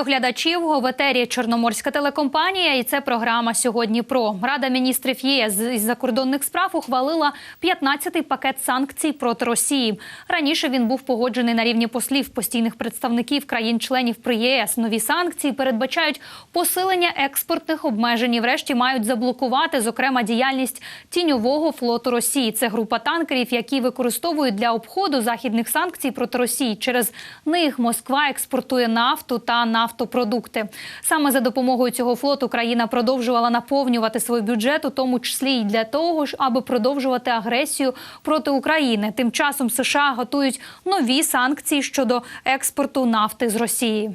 Вітаю глядачів. В етері Чорноморська телекомпанія. І це програма сьогодні. Про Рада міністрів ЄС із закордонних справ ухвалила 15-й пакет санкцій проти Росії. Раніше він був погоджений на рівні послів постійних представників країн-членів при ЄС. Нові санкції передбачають посилення експортних обмежень. і Врешті мають заблокувати, зокрема, діяльність тіньового флоту Росії. Це група танкерів, які використовують для обходу західних санкцій проти Росії. Через них Москва експортує нафту та нафтопродукти. Саме за допомогою цього флоту країна продовжувала наповнювати свій бюджет, у тому числі й для того, аби продовжувати агресію проти України. Тим часом США готують нові санкції щодо експорту нафти з Росії.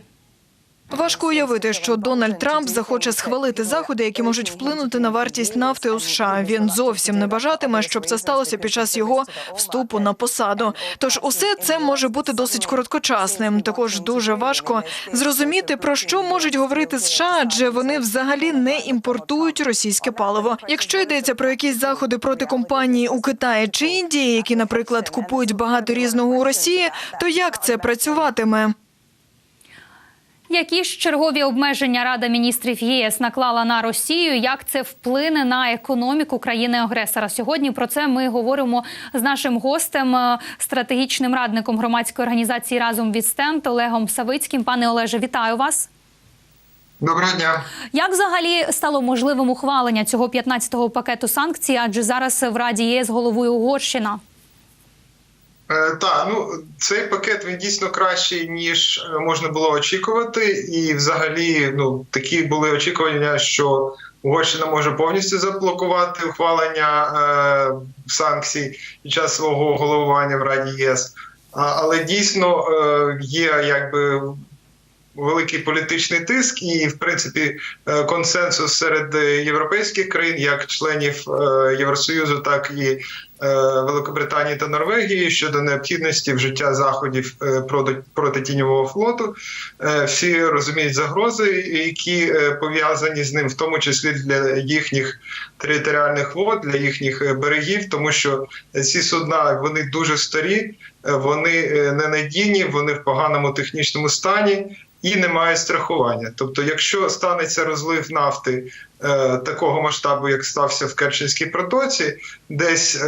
Важко уявити, що Дональд Трамп захоче схвалити заходи, які можуть вплинути на вартість нафти у США. Він зовсім не бажатиме, щоб це сталося під час його вступу на посаду. Тож усе це може бути досить короткочасним. Також дуже важко зрозуміти про що можуть говорити США, адже вони взагалі не імпортують російське паливо. Якщо йдеться про якісь заходи проти компаній у Китаї чи Індії, які, наприклад, купують багато різного у Росії, то як це працюватиме? Які ж чергові обмеження Рада міністрів ЄС наклала на Росію? Як це вплине на економіку країни-агресора? Сьогодні про це ми говоримо з нашим гостем, е, стратегічним радником громадської організації разом від стенд Олегом Савицьким. Пане Олеже, вітаю вас. Доброго дня. Як взагалі стало можливим ухвалення цього 15-го пакету санкцій? Адже зараз в Раді ЄС головує Угорщина. Е, так, ну цей пакет він дійсно кращий ніж е, можна було очікувати, і взагалі, ну такі були очікування, що Угорщина може повністю заблокувати ухвалення е, санкцій під час свого головування в Раді ЄС. Але дійсно е, є якби. Великий політичний тиск і, в принципі, е, консенсус серед європейських країн, як членів е, Євросоюзу, так і е, Великобританії та Норвегії щодо необхідності вжиття заходів проти, проти тіньового флоту. Всі розуміють загрози, які пов'язані з ним, в тому числі для їхніх територіальних вод, для їхніх берегів, тому що ці судна вони дуже старі, вони ненадійні, вони в поганому технічному стані і немає страхування. Тобто, якщо станеться розлив нафти е, такого масштабу, як стався в Керченській протоці, десь е,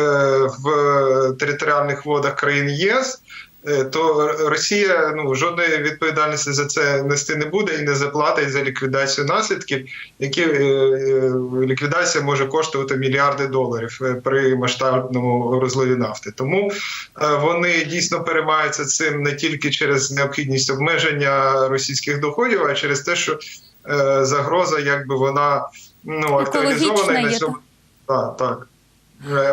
в територіальних водах країн ЄС. Е, то Росія ну жодної відповідальності за це нести не буде і не заплатить за ліквідацію наслідків, які е, е, ліквідація може коштувати мільярди доларів при масштабному розливі нафти. Тому вони дійсно переймаються цим не тільки через необхідність обмеження російських доходів, а через те, що загроза, якби вона ну актуалізована і на цьому так, так.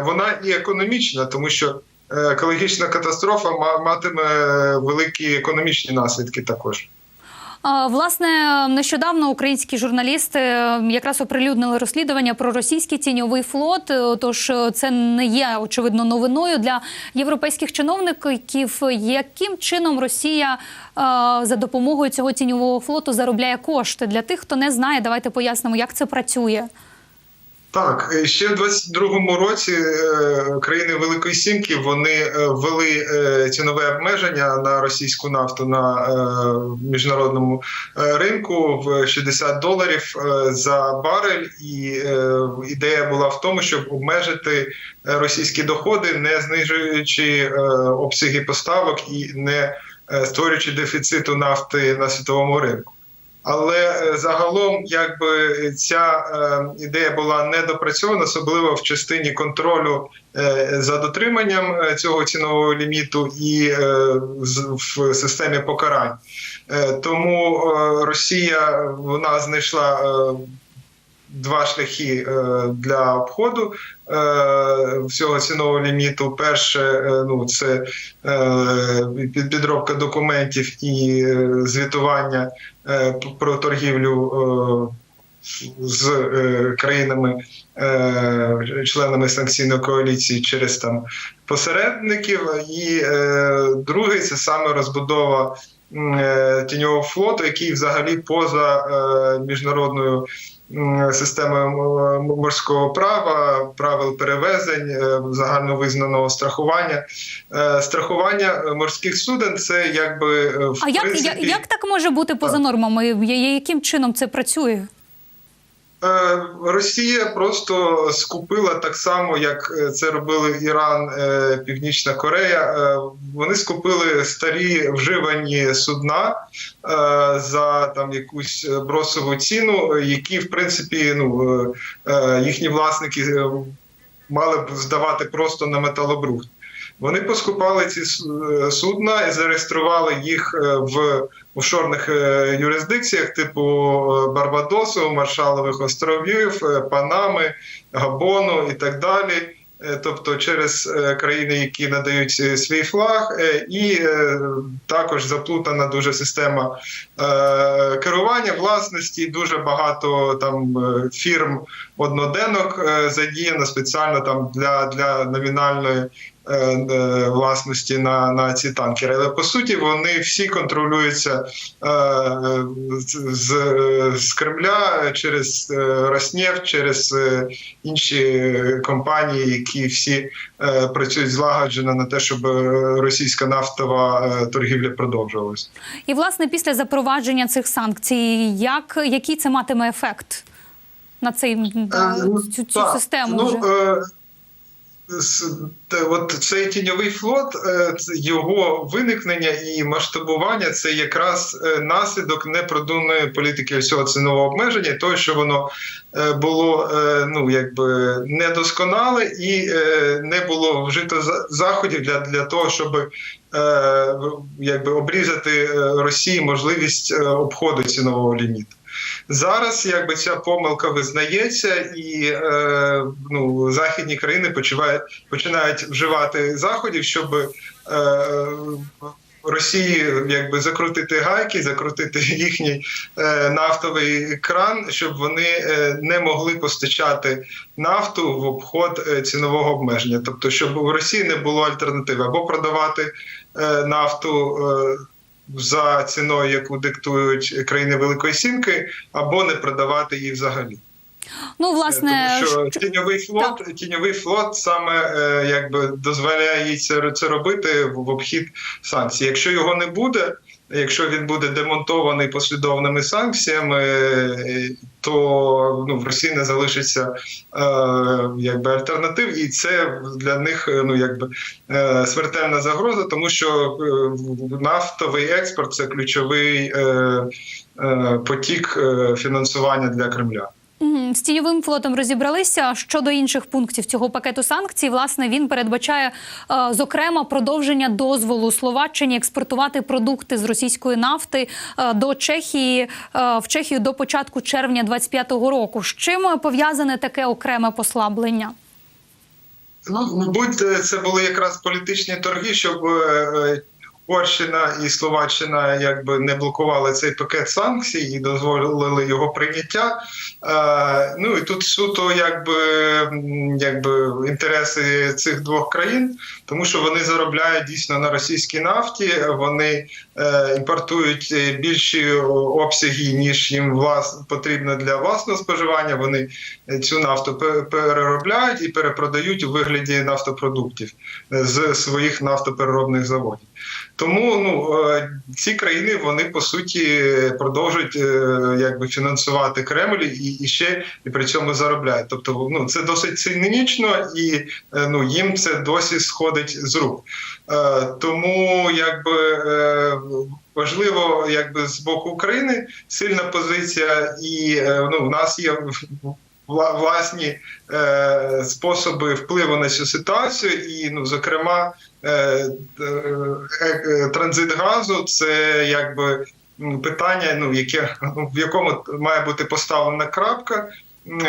Вона і економічна, тому що. Екологічна катастрофа матиме великі економічні наслідки також. Власне, нещодавно українські журналісти якраз оприлюднили розслідування про російський тіньовий флот. Тож це не є очевидно новиною для європейських чиновників. Яким чином Росія за допомогою цього тіньового флоту заробляє кошти для тих, хто не знає, давайте пояснимо, як це працює. Так, ще в 22-му році е, країни Великої Сімки вони е, ввели е, цінове обмеження на російську нафту на міжнародному ринку в 60 доларів за барель. І ідея була в тому, щоб обмежити російські доходи, не знижуючи обсяги поставок і не створюючи дефіциту нафти на світовому ринку. Але е, загалом, якби ця е, ідея була недопрацьована, особливо в частині контролю е, за дотриманням цього цінового ліміту і в системі покарань. Тому Росія вона знайшла. Два шляхи для обходу всього цінового ліміту. Перше, е, ну це підробка документів і звітування про торгівлю. З країнами, членами санкційної коаліції через там посередників, і другий це саме розбудова е, тіньового флоту, який взагалі поза е, міжнародною системою морського права, правил перевезень, е, загальновизнаного страхування. Е, Страхування е, морських суден це якби е, в А як, принципі, як, як так може бути поза нормами? Яким чином це працює? Е, Росія просто скупила так само, як е, це робили Іран, е, Північна Корея. Вони скупили старі вживані судна за там якусь бросову ціну, які в принципі ну їхні власники мали б здавати просто на металобрухт. Вони поскупали ці судна і зареєстрували їх в офшорних е, юрисдикціях, типу е, Барбадосу, Маршалових островів, е, Панами, Габону і так далі. Тобто через країни, які надають свій флаг, і також заплутана дуже система керування власності. Дуже багато там фірм одноденок задіяно спеціально там для, для номінальної власності на, на ці танкери. Але по суті вони всі контролюються е, е, з, з Кремля через е, Роснефть, через е, інші компанії, які всі е, працюють злагоджено на те, щоб е, російська нафтова е, торгівля продовжувалась. І власне після запровадження цих санкцій, як який це матиме ефект на цей Е, ну, цю, цю так, систему? Ну, вже? От цей тіньовий флот, е, його виникнення і масштабування це якраз е, наслідок непродуманої політики всього цінового обмеження, того, що воно е, було ну якби недосконале і не було вжито за- заходів для, для того, щоб якби обрізати Росії можливість обходу цінового ліміту. Зараз якби ця помилка визнається, і е, ну, західні країни почувають, починають вживати заходів, щоб е, Росії якби закрутити гайки, закрутити їхній е, нафтовий кран, щоб вони е, не могли постачати нафту в обход е, цінового обмеження. Тобто, щоб у Росії не було альтернативи або продавати е, нафту. За ціною, яку диктують країни Великої Сімки, або не продавати її взагалі. Ну власне Тому що тіньовий флот, тіньовий флот саме е, якби дозволяє їй це, це робити в, обхід санкцій. Якщо його не буде, якщо він буде демонтований послідовними санкціями, е, то ну, в Росії не залишиться е, якби альтернатив, і це для них е, ну якби е, смертельна загроза, тому що е, нафтовий експорт це ключовий е, е, потік е, фінансування для Кремля. З тіньовим флотом розібралися. Щодо інших пунктів цього пакету санкцій, власне, він передбачає, е, зокрема, продовження дозволу Словаччині експортувати продукти з російської нафти е, до Чехії е, в Чехію до початку червня 2025 року. З чим пов'язане таке окреме послаблення? Ну, мабуть, це були якраз політичні торги, щоб Угорщина і Словаччина якби не блокували цей пакет санкцій і дозволили його прийняття. Е, ну і тут суто якби, якби інтереси цих двох країн, тому що вони заробляють дійсно на російській нафті, вони е, імпортують більші обсяги, ніж їм влас потрібно для власного споживання. Вони цю нафту переробляють і перепродають у вигляді нафтопродуктів е, з своїх нафтопереробних заводів. Тому ну е, ці країни вони по суті продовжують е, якби фінансувати Кремль і, і ще і при цьому заробляють. Тобто, ну це досить цинічно, і е, ну їм це досі сходить з рук. Тому якби важливо, якби з боку України сильна позиція, і ну в нас є власні е, способи впливу на цю ситуацію, і ну зокрема. Е, е, е, транзит газу це якби питання, ну яке в якому має бути поставлена крапка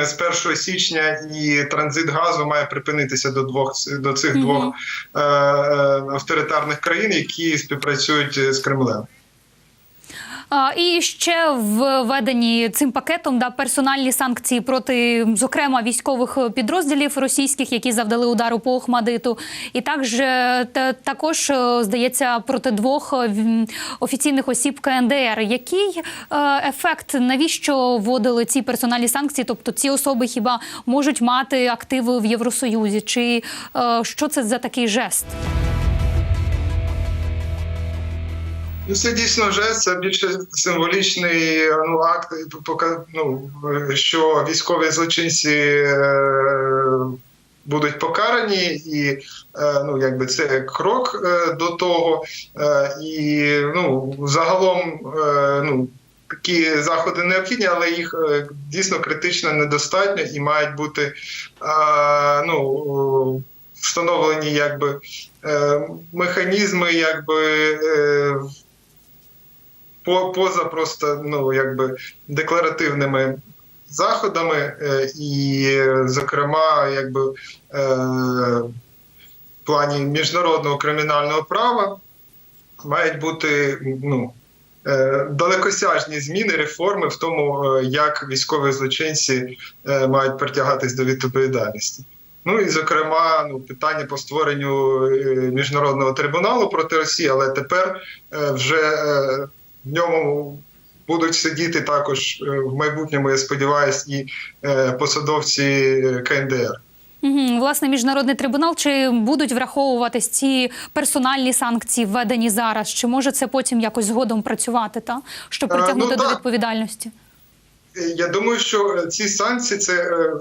з 1 січня, і транзит газу має припинитися до двох до цих Мгм. двох е, е, авторитарних країн, які співпрацюють з Кремлем. І ще введені цим пакетом да, персональні санкції проти, зокрема, військових підрозділів російських, які завдали удару по Охмадиту. І також, е, та- також е, здається, проти двох офіційних осіб КНДР. Який е, ефект, навіщо вводили ці персональні санкції? Тобто ці особи хіба можуть мати активи в Євросоюзі? Чи що це за такий жест? Ну, це дійсно жест, це більше символічний ну, акт, пока- ну, е, що військові злочинці е, будуть покарані, і е, ну, якби це крок е, до того. Е, і ну, загалом е, ну, такі заходи необхідні, але їх е, дійсно критично недостатньо і мають бути е, ну, встановлені якби, е, механізми, якби. По- поза просто ну якби декларативними заходами, е, і, зокрема, якби е, в плані міжнародного кримінального права мають бути ну. е, Далекосяжні зміни, реформи в тому, як військові злочинці мають притягатись до відповідальності. Ну і зокрема, ну питання по створенню міжнародного трибуналу проти Росії, але тепер вже в ньому будуть сидіти також е, в майбутньому, я сподіваюся, і е, посадовці КНДР. Угу. Власне, міжнародний трибунал чи будуть враховуватись ці персональні санкції, введені зараз? Чи може це потім якось згодом працювати, та щоб Е, ну, притягнути до так. відповідальності? Я думаю, що ці санкції це е,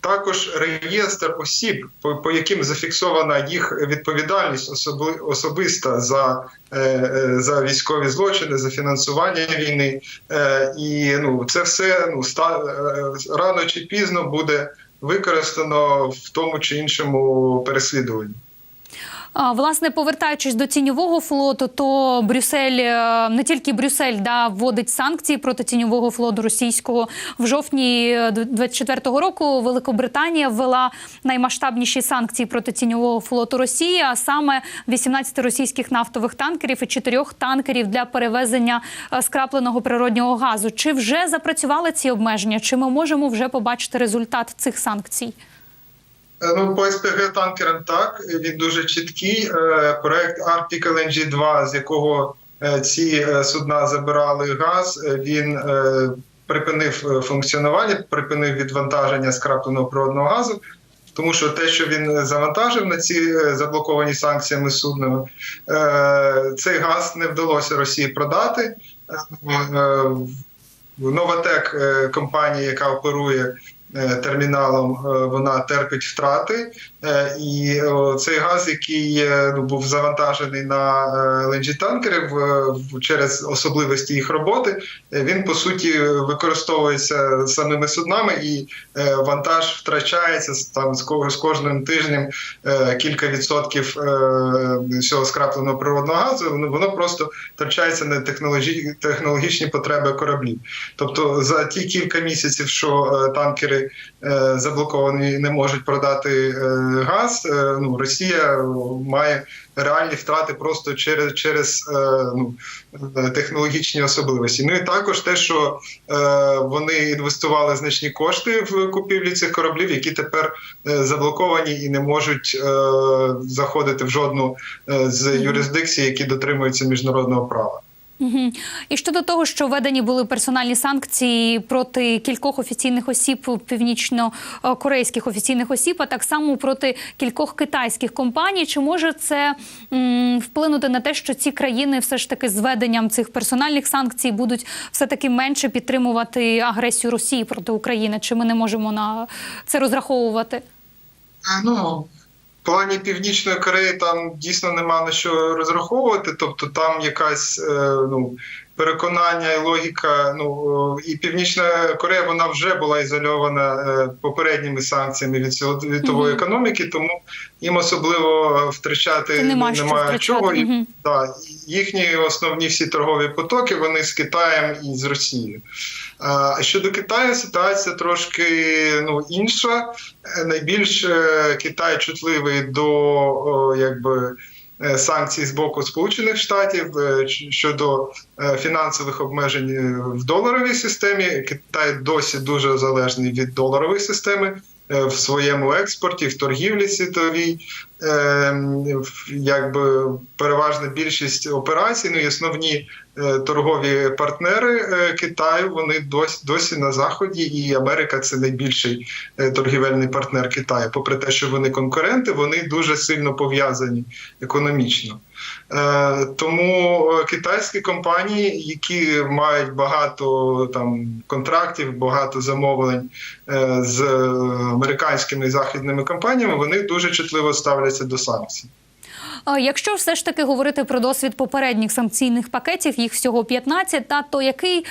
також реєстр осіб, по, по яким зафіксована їх відповідальність особи, особиста за, е, е, за військові злочини, за фінансування війни. І ну, це все ну, ста, рано чи пізно буде використано в тому чи іншому переслідуванні. Власне, повертаючись до тіньового флоту, то Брюссель е, не тільки Брюссель да вводить санкції проти тіньового флоту російського в жовтні 24-го року. Великобританія ввела наймасштабніші санкції проти тіньового флоту Росії, а саме 18 російських нафтових танкерів і 4 танкерів для перевезення е, скрапленого природнього газу. Чи вже запрацювали ці обмеження? Чи ми можемо вже побачити результат цих санкцій? Е, Ну, по СПГ танкерам так, він дуже чіткий. Е, Проект Arctic LNG 2, з якого е, ці судна забирали газ, він припинив функціонування, припинив відвантаження скрапленого природного газу. Тому що те, що він завантажив на ці заблоковані санкціями суднами, цей газ не вдалося Росії продати. Новатек, компанія, яка оперує терміналом, е, вона терпить втрати. Е, І цей газ, який ну, був завантажений на ЛНЖ танкери в, через особливості їх роботи, е, він по суті використовується самими суднами, і е, вантаж втрачається там з з кожним тижнем кілька відсотків цього скрапленого природного газу. Воно, воно просто втрачається на технологі, технологічні потреби кораблів. Тобто за ті кілька місяців, що танкери заблоковані, не можуть продати газ. е, Ну Росія має реальні втрати просто через через е, ну, е, технологічні особливості. Ну і також те, що е, вони інвестували значні кошти в купівлі цих кораблів, які тепер е, заблоковані і не можуть е, заходити в жодну е, з юрисдикцій, які дотримуються міжнародного права. Угу. І щодо того, що введені були персональні санкції проти кількох офіційних осіб, північно-корейських офіційних осіб, а так само проти кількох китайських компаній, чи може це м, вплинути на те, що ці країни все ж таки з введенням цих персональних санкцій будуть все таки менше підтримувати агресію Росії проти України? Чи ми не можемо на це розраховувати? Е, Ну, плані Північної Кореї там дійсно нема на що розраховувати. Тобто там якась е, ну, переконання і логіка. Ну і Північна Корея вона вже була ізольована е, попередніми санкціями від світової Мгм. економіки, тому їм особливо втрачати нема немає втрачати. чого. І, Мгм. да, їхні основні всі торгові потоки вони з Китаєм і з Росією. А щодо Китаю, ситуація трошки ну, інша. Е, Найбільш е, Китай чутливий до якби. Е, санкцій з боку Сполучених Штатів е, щодо е, фінансових обмежень в доларовій системі. Китай досі дуже залежний від доларової системи в своєму експорті, в торгівлі світовій. Е, Якби переважна більшість операцій, ну і основні е, торгові партнери е, Китаю, вони досі досі на заході, і Америка це найбільший е, торгівельний партнер Китаю. Попри те, що вони конкуренти, вони дуже сильно пов'язані економічно. Тому китайські компанії, які мають багато там контрактів, багато замовлень з американськими і західними компаніями, вони дуже чутливо ставляться до санкцій. А Якщо все ж таки говорити про досвід попередніх санкційних пакетів, їх всього 15, та то який е,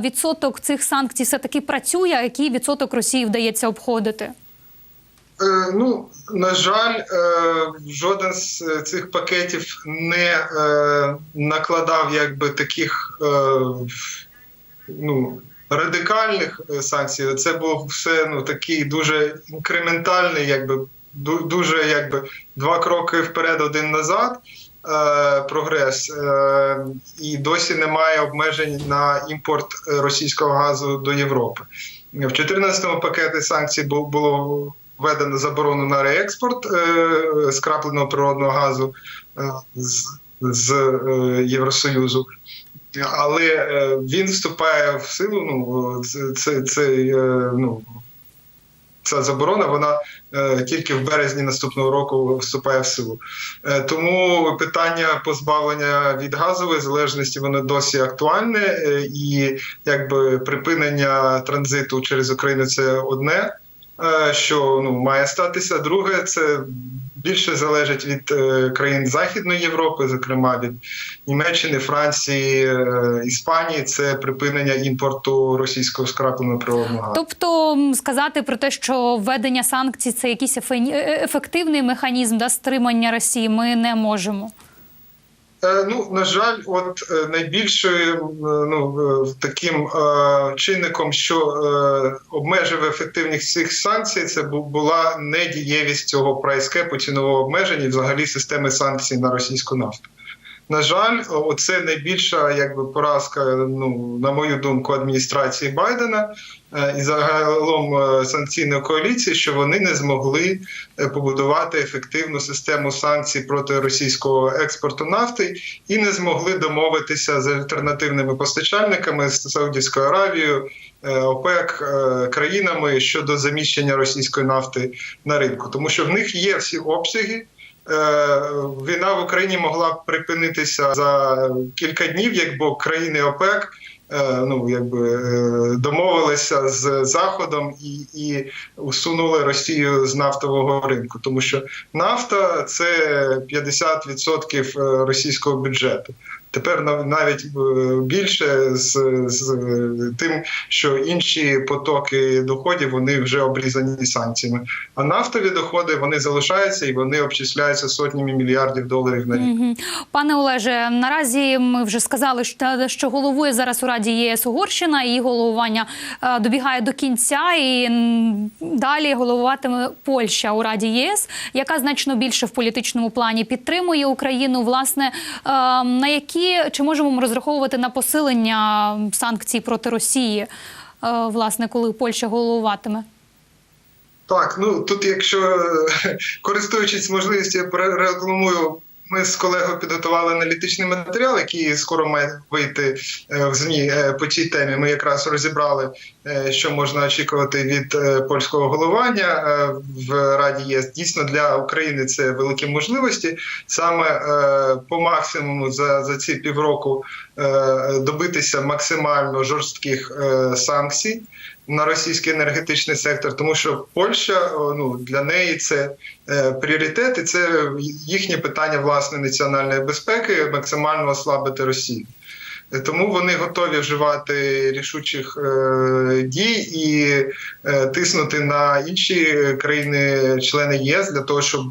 відсоток цих санкцій все таки працює, а який відсоток Росії вдається обходити? Е, Ну, на жаль, е, жоден з е, цих пакетів не е, накладав якби таких е, ну, радикальних санкцій. Це був все ну, такий дуже інкрементальний, якби дуже якби два кроки вперед, один назад. е, Прогрес Е, і досі немає обмежень на імпорт російського газу до Європи. В 2014 пакеті санкцій було введено заборону на реекспорт е, скрапленого природного газу з, з Євросоюзу. Але він вступає в силу. Ну це, це, ну ця заборона, вона е, тільки в березні наступного року вступає в силу. Е, тому питання позбавлення від газової залежності воно досі актуальне, е, і якби припинення транзиту через Україну це одне. Що ну має статися. Друге, це більше залежить від е, країн Західної Європи, зокрема від Німеччини, Франції, е, Іспанії. Це припинення імпорту російського скрапленого природного газу. Тобто сказати про те, що введення санкцій це якийсь ефе- ефективний механізм да, стримання Росії, ми не можемо. Е, Ну, на жаль, от е, найбільшою ну, е, таким чинником, що обмежив ефективність цих санкцій, це бу- була недієвість цього прайскепу цінового обмеження і взагалі системи санкцій на російську нафту. На жаль, оце найбільша якби поразка, ну на мою думку, адміністрації Байдена е, і загалом е, санкційної коаліції, що вони не змогли е, побудувати ефективну систему санкцій проти російського експорту нафти і не змогли домовитися з альтернативними постачальниками з Саудівською Аравією, ОПЕК країнами щодо заміщення російської нафти на ринку, тому що в них є всі обсяги. Е, Війна в Україні могла б припинитися за кілька днів, якби країни ОПЕК е, ну якби е, домовилися з Заходом і, і усунули Росію з нафтового ринку, тому що нафта це 50% російського бюджету. Тепер нав- навіть е, більше з, з тим, що інші потоки доходів вони вже обрізані санкціями. А нафтові доходи вони залишаються і вони обчисляються сотнями мільярдів доларів на рік. Пане Олеже, наразі ми вже сказали, що головує зараз у Раді ЄС Угорщина, її головування е, добігає до кінця, і далі головуватиме Польща у Раді ЄС, яка значно більше в політичному плані підтримує Україну. Власне, е, на які чи можемо ми розраховувати на посилення санкцій проти Росії, е, власне, коли Польща головуватиме? Так, ну тут, якщо е, користуючись можливістю, я перерекламую. Ми з колегою підготували аналітичний матеріал, який скоро має вийти е, в змі по цій темі. Ми якраз розібрали, що можна очікувати від е, польського головування е, в Раді ЄС. Дійсно для України це великі можливості. Саме е, по максимуму за, за ці півроку е, добитися максимально жорстких е, санкцій на російський енергетичний сектор, тому що Польща ну для неї це е, пріоритет, і це їхнє питання власне національної безпеки, максимально ослабити Росію. Тому вони готові вживати рішучих е, дій і е, тиснути на інші країни-члени ЄС для того, щоб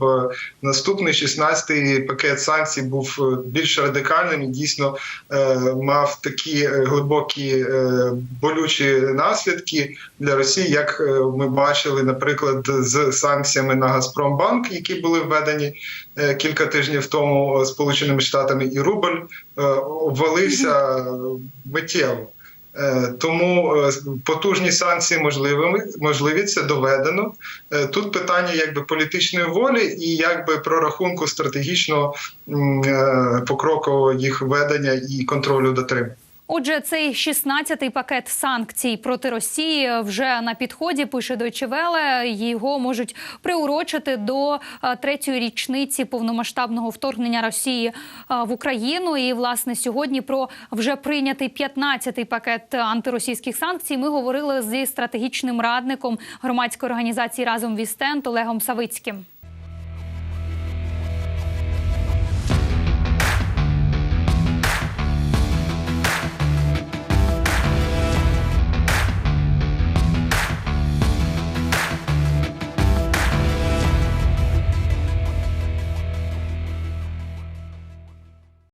наступний 16-й пакет санкцій був більш радикальним і дійсно е, мав такі глибокі болючі наслідки для Росії, як ми бачили, наприклад, з санкціями на Газпромбанк, які були введені кілька тижнів тому Сполученими Штатами, і рубль е, обвалився миттєво. Е, Тому е, потужні санкції можливими можливі це доведено. Е, Тут питання якби політичної волі і якби прорахунку стратегічного е, покрокового їх ведення і контролю дотримання. Отже, цей 16-й пакет санкцій проти Росії вже на підході. Пише Deutsche Welle. Його можуть приурочити до е, третьої річниці повномасштабного вторгнення Росії е, в Україну. І власне сьогодні про вже прийнятий 15-й пакет антиросійських санкцій. Ми говорили зі стратегічним радником громадської організації разом Вістент Олегом Савицьким.